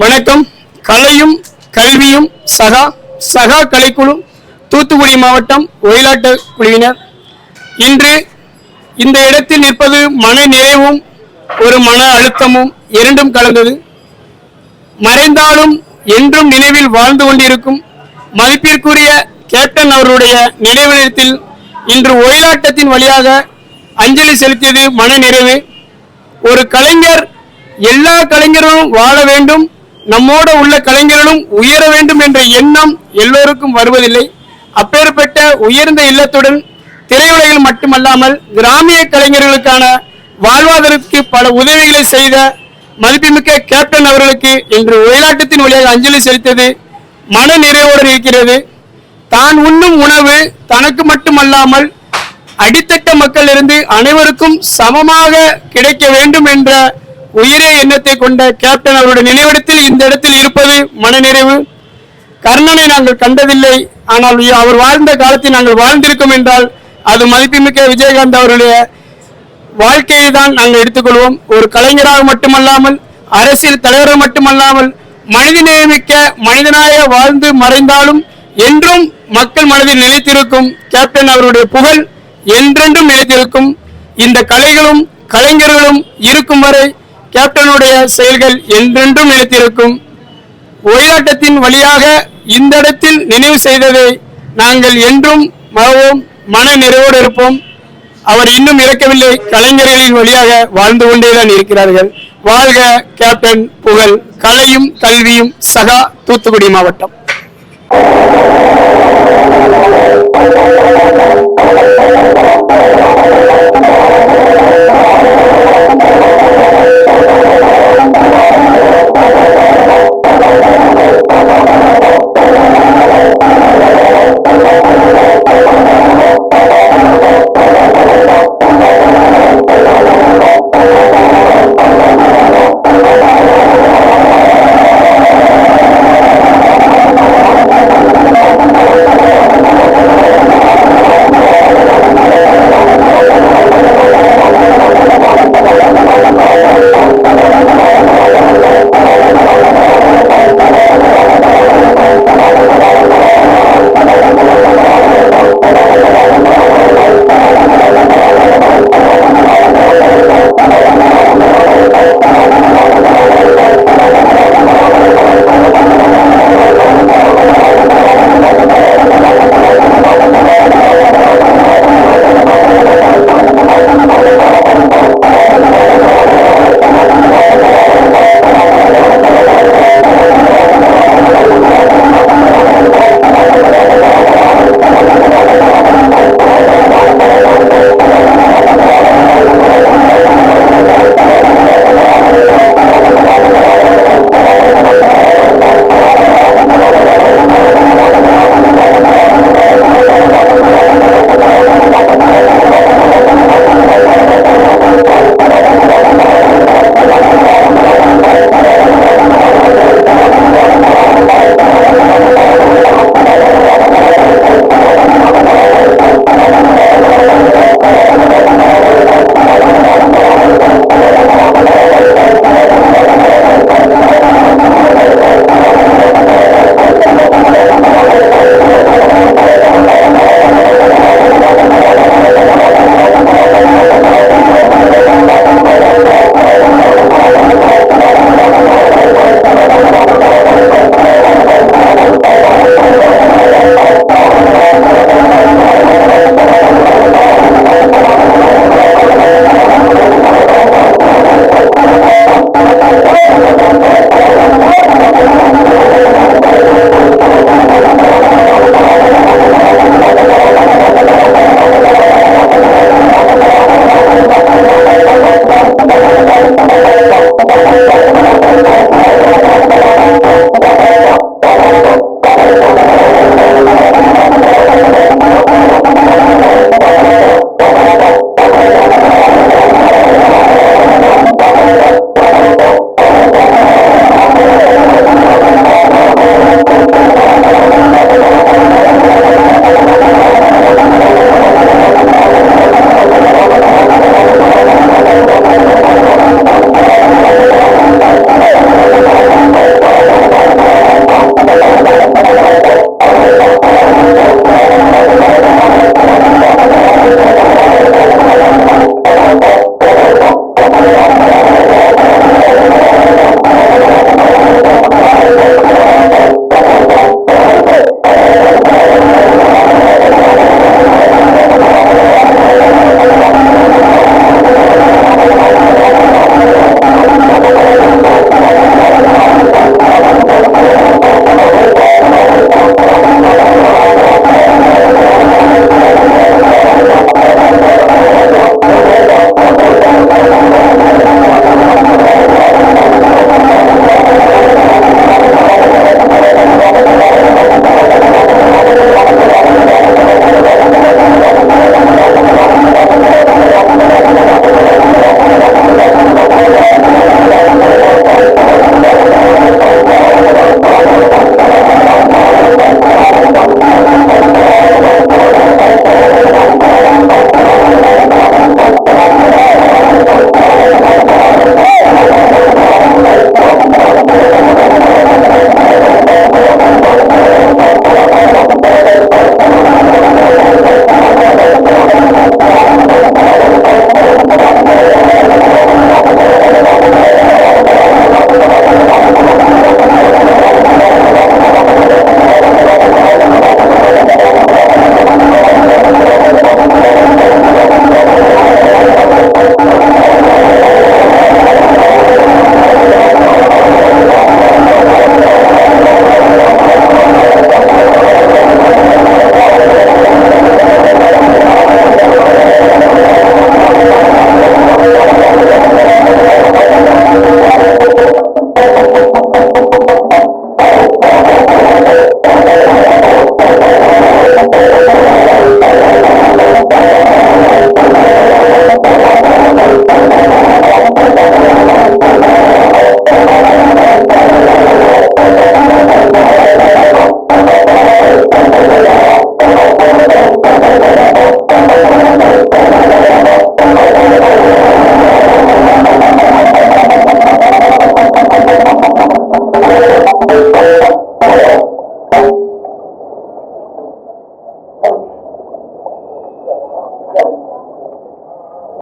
வணக்கம். கலையும் கல்வியும் சகா சகா கலைக்குழு தூத்துக்குடி மாவட்டம் ஒயிலாட்ட குழுவினர். இன்று இந்த இடத்தில் நிற்பது மன நிறைவும் ஒரு மன அழுத்தமும் இரண்டும் கலந்தது. மறைந்தாலும் என்றும் நினைவில் வாழ்ந்து கொண்டிருக்கும் மதிப்பிற்குரிய கேப்டன் அவர்களுடைய நினைவிடத்தில் இன்று ஒயிலாட்டத்தின் வழியாக அஞ்சலி செலுத்தியது மன நிறைவு. ஒரு கலைஞர் எல்லா கலைஞர்களும் வாழ வேண்டும் நம்மோட உள்ள கலைஞர்களும் உயர வேண்டும் என்ற எண்ணம் எல்லோருக்கும் வருவதில்லை. அப்பேற்பட்ட உயர்ந்த இல்லத்துடன் திரையுலகில் மட்டுமல்லாமல் கிராமிய கலைஞர்களுக்கான வாழ்வாதாரத்துக்கு பல உதவிகளை செய்த மதிப்புமிக்க கேப்டன் அவர்களுக்கு இன்று ஒயிலாட்டத்தின் வழியாக அஞ்சலி செலுத்தது மன நிறைவுடன் இருக்கிறது. தான் உண்ணும் உணவு தனக்கு மட்டுமல்லாமல் அடித்தட்ட மக்கள் இருந்து அனைவருக்கும் சமமாக கிடைக்க வேண்டும் என்ற உயரிய எண்ணத்தை கொண்ட கேப்டன் அவருடைய நினைவிடத்தில் இந்த இடத்தில் இருப்பது மனநிறைவு. கர்ணனை நாங்கள் கண்டதில்லை. ஆனால் அவர் வாழ்ந்த காலத்தில் நாங்கள் வாழ்ந்திருக்கோம் என்றால் அது மதிப்புமிக்க விஜயகாந்த் அவருடைய வாழ்க்கையை தான் நாங்கள் எடுத்துக்கொள்வோம். ஒரு கலைஞராக மட்டுமல்லாமல் அரசியல் தலைவராக மட்டுமல்லாமல் மனிதநேயமிக்க மனிதனாக வாழ்ந்து மறைந்தாலும் என்றும் மக்கள் மனதில் நிலைத்திருக்கும் கேப்டன் அவருடைய புகழ் என்றென்றும் நிலைத்திருக்கும். இந்த கலைகளும் கலைஞர்களும் இருக்கும் வரை கேப்டனுடைய செயல்கள் என்றென்றும் நிலைத்திருக்கும் ஒயிலாட்டத்தின் வழியாக இந்த இடத்தில் நினைவு செய்ததை நாங்கள் என்றும் மறவோம். மன நிறைவோடு இருப்போம். அவர் இன்னும் இறக்கவில்லை. கலைஞர்களின் வழியாக வாழ்ந்து கொண்டேதான் இருக்கிறார்கள். வாழ்க கேப்டன் புகழ். கலையும் கல்வியும் சகா தூத்துக்குடி மாவட்டம்.